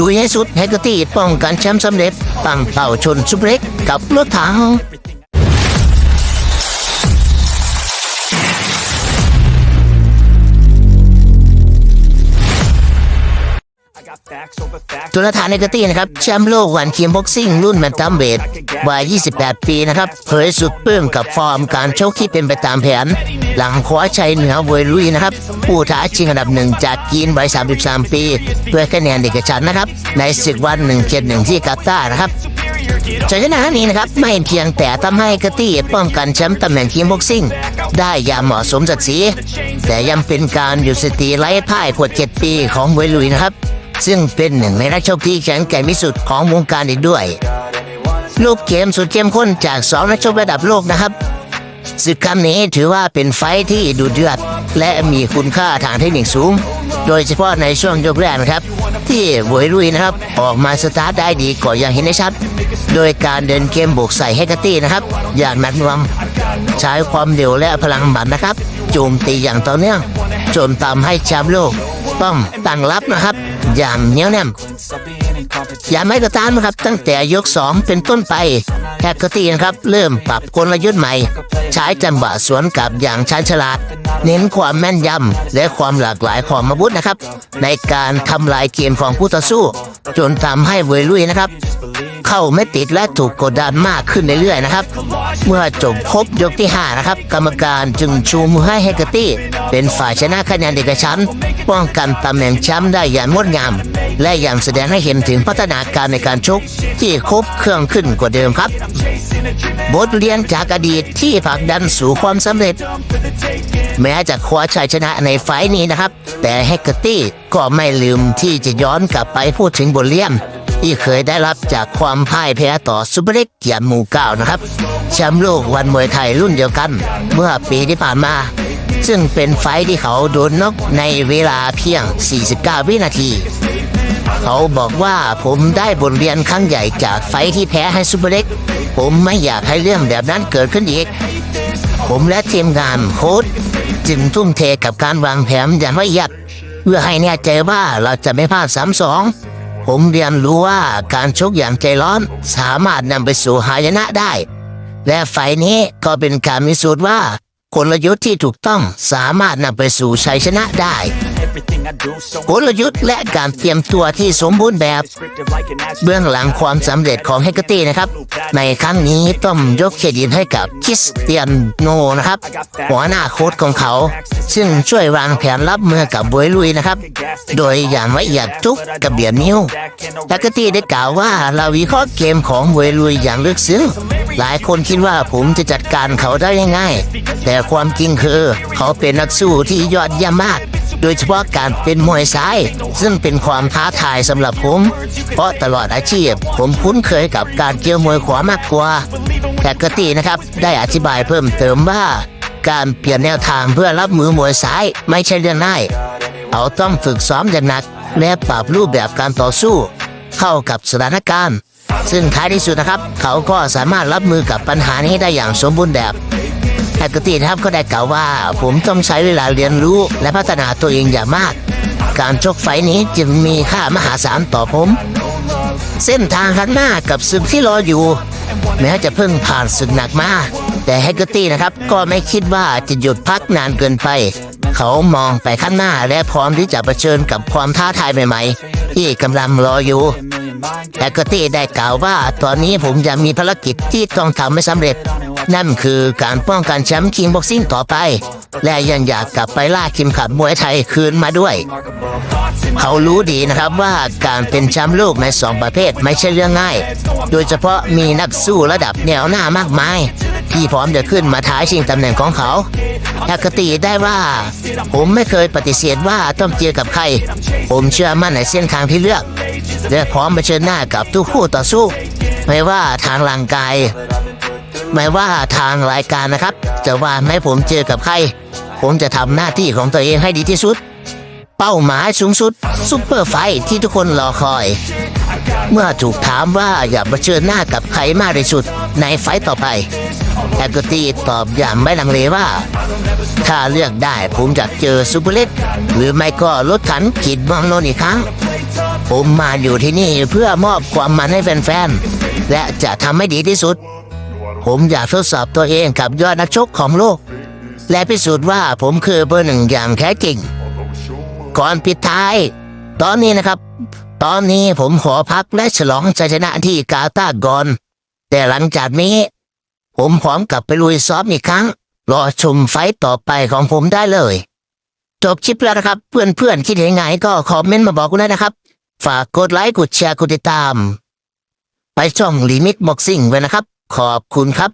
ลุยให้สุดแฮกเกอร์ตี้ป้องกันแชมป์สำเร็จ ตั้งเป่าชนซุปเปอร์เล็กกับรถถัง จุลธานเนกตี้นะครับแชมป์โลกวันเคียมบ็อกซิ่งรุ่นแมนตัมเวทวัย 28 ปีนะครับเผยสุดปื้มกับฟอร์มการโชกที่เป็นไปตามแผน หลังคว้าชัยเหนือเวยลุยนะครับผู้ท้าชิงอันดับหนึ่งจากจีนวัย 33 ปีด้วยคะแนนเอกฉันนะครับ ในศึกวันหนึ่งเจ็ดหนึ่งที่กาตาร์นะครับชัยชนะนี้นะครับไม่เพียงแต่ทำให้กตี้ป้องกันแชมป์ตำแหน่งทีมบ็อกซิ่ง ได้อย่างเหมาะสมศักดิ์ศรีแต่ยังเป็นการหยุดสถิติไร้พ่ายกว่าเจ็ดปีของเวยลุยนะครับ ซึ่งเป็นหนึ่งในนักชกที่แข็งแกร่งที่สุดของวงการอีกด้วยรูปเกมสุดเข้มข้นจากสองนักชกระดับโลกนะครับศึกครั้งนี้ถือว่าเป็นไฟที่ดุเดือด และมีคุณค่าทางเทคนิคสูง โดยเฉพาะในช่วงยกแรกนะครับ ที่หวยรุยนะครับ ออกมาสตาร์ทได้ดีก่อนอย่างเห็นได้ชัด โดยการเดินเกมบุกใส่ให้กตตี้นะครับ อย่างหนักหน่วงใช้ความเร็วและพลังหมัดนะครับโจมตีอย่างต่อเนื่องจนทำให้แชมป์โลก ต้องตั้งรับนะครับ อย่างเหนียวแน่นอย่าไม่กระตานนะครับ ตั้งแต่ยก 2 เป็นต้นไปแฮกเกอร์ตีนะครับ เริ่มปรับกลยุทธ์ใหม่ ใช้จังหวะสวนกลับอย่างชันฉลาด เน้นความแม่นยำและความหลากหลายของอาวุธนะครับ ในการทำลายเกมของผู้ต่อสู้ จนทำให้เวยลุยนะครับ เข้าไม่ติดและถูกกดดันมากขึ้นเรื่อยๆนะครับ เมื่อจบครบยกที่ 5 นะครับ กรรมการจึงชูมือให้เฮกเกอร์ตี้ เป็นฝ่ายชนะคะแนนเอกฉันป้องกันตำแหน่งแชมป์ได้อย่างงดงาม และยังแสดงให้เห็นถึงพัฒนาการในการชกที่ครบเครื่องขึ้นกว่าเดิมครับ บทเรียนจากอดีตที่ผลักดันสู่ความสำเร็จ แม้จะคว้าชัยชนะในไฟนี้นะครับ แต่แฮกเกอร์ตี้ก็ไม่ลืมที่จะย้อนกลับไปพูดถึงบทเรียน ที่เคยได้รับจากความพ่ายแพ้ต่อซูเปอร์เล็กเกียรติหมู่เก้านะครับแชมป์โลกวันมวยไทยรุ่นเดียวกัน เมื่อปีที่ผ่านมา ซึ่งเป็นไฟที่เขาโดนนกในเวลาเพียง 49 วินาที เขาบอกว่าผมได้บทเรียนครั้งใหญ่จากไฟที่แพ้ให้ซูเปอร์เล็ก ผมไม่อยากให้เรื่องแบบนั้นเกิดขึ้นอีก ผมและทีมงานโค้ชจึงทุ่มเทกับการวางแผนอย่างละเอียดเพื่อให้แน่ใจว่าเราจะไม่พลาดซ้ำสอง ผมเรียนรู้ว่าการชกอย่างใจร้อนสามารถนำไปสู่หายนะได้ และไฟนี้ก็เป็นการพิสูจน์ว่ากลยุทธ์ที่ถูกต้องสามารถนำไปสู่ชัยชนะได้กลยุทธ์และการเตรียมตัวที่สมบูรณ์แบบ เบื้องหลังความสำเร็จของเฮกเกอร์ตี้นะครับ ในครั้งนี้ต้องยกเครดิตให้กับคริสเตียนโนนะครับ หัวหน้าโค้ชของเขา ซึ่งช่วยวางแผนรับมือกับบวยลุยนะครับ โดยอย่างละเอียดทุกกระเบียดนิ้วเฮกเกอร์ตี้ได้กล่าวว่าเราวิเคราะห์เกมของบวยลุยอย่างลึกซึ้งหลายคนคิดว่าผมจะจัดการเขาได้ง่าย แต่ความจริงคือ เขาเป็นนักสู้ที่ยอดเยี่ยมมาก โดยเฉพาะการเป็นมวยซ้าย ซึ่งเป็นความท้าทายสำหรับผม เพราะตลอดอาชีพ ผมคุ้นเคยกับการเกี่ยวมวยขวามากกว่า แต่กตินะครับได้อธิบายเพิ่มเติมว่า การเปลี่ยนแนวทางเพื่อรับมือมวยซ้ายไม่ใช่เรื่องง่ายเขาต้องฝึกซ้อมอย่างหนัก และปรับรูปแบบการต่อสู้ เข้ากับสถานการณ์ ซึ่งท้ายที่สุดนะครับ เขาก็สามารถรับมือกับปัญหานี้ได้อย่างสมบูรณ์แบบ แฮกเกตี้นะครับก็ได้กล่าวว่า ผมต้องใช้เวลาเรียนรู้และพัฒนาตัวเองอย่างมาก การชกไฟนี้จึงมีค่ามหาศาลต่อผม เส้นทางข้างหน้ากับศึกที่รออยู่ แม้จะเพิ่งผ่านศึกหนักมาแต่แฮกเกอร์ตี้นะครับก็ไม่คิดว่าจะหยุดพักนานเกินไป เขามองไปข้างหน้าและพร้อมที่จะเผชิญกับความท้าทายใหม่ๆ ที่กำลังรออยู่แฮกเกอร์ตี้ได้กล่าวว่าตอนนี้ผมยังมีภารกิจที่ต้องทำให้สำเร็จ นั่นคือการป้องกันแชมป์คิงบ็อกซิ่งต่อไป และยังอยากกลับไปล่าคิมขัดมวยไทยคืนมาด้วย เขารู้ดีนะครับว่าการเป็นแชมป์โลกในสองประเภทไม่ใช่เรื่องง่าย โดยเฉพาะมีนักสู้ระดับแนวหน้ามากมาย ที่พร้อมจะขึ้นมาท้าชิงตำแหน่งของเขาแฮกเกอร์ตี้ได้ว่า ผมไม่เคยปฏิเสธว่าต้องเจอกับใคร ผมเชื่อมั่นในเส้นทางที่เลือก และพร้อมเผชิญหน้ากับทุกคู่ต่อสู้ ไม่ว่าทางร่างกาย ไม่ว่าทางรายการนะครับ จะว่าไม่ผมเจอกับใคร ผมจะทำหน้าที่ของตัวเองให้ดีที่สุด เป้าหมายสูงสุดซุปเปอร์ไฟที่ทุกคนรอคอย เมื่อถูกถามว่าอยากเผชิญหน้ากับใครมากที่สุดในไฟต่อไปแอกตีตอบอย่างไม่ลังเลว่า ถ้าเลือกได้ผมจะเจอซูเปอร์เล็กหรือไม่ก็รถถันขีดบอลโนนอีกครั้ง ผมมาอยู่ที่นี่เพื่อมอบความมันให้แฟนๆ และจะทำให้ดีที่สุด ผมอยากทดสอบตัวเองกับยอดนักชกของโลก และพิสูจน์ว่าผมคือเบอร์หนึ่งอย่างแท้จริง ก่อนปิดท้าย ตอนนี้นะครับ ตอนนี้ผมขอพักและฉลองชัยชนะที่กาตาร์ก่อน แต่หลังจากนี้ ผมพร้อมกลับไปลุยซ้อมอีกครั้ง รอชมไฟต์ต่อไปของผมได้เลย จบคลิปแล้วนะครับ เพื่อนๆคิดเห็นไงก็คอมเมนต์มาบอกกูได้นะครับ ฝากกดไลค์กดแชร์กดติดตาม ไปช่องลิมิตบ็อกซิ่งไว้นะครับ ขอบคุณครับ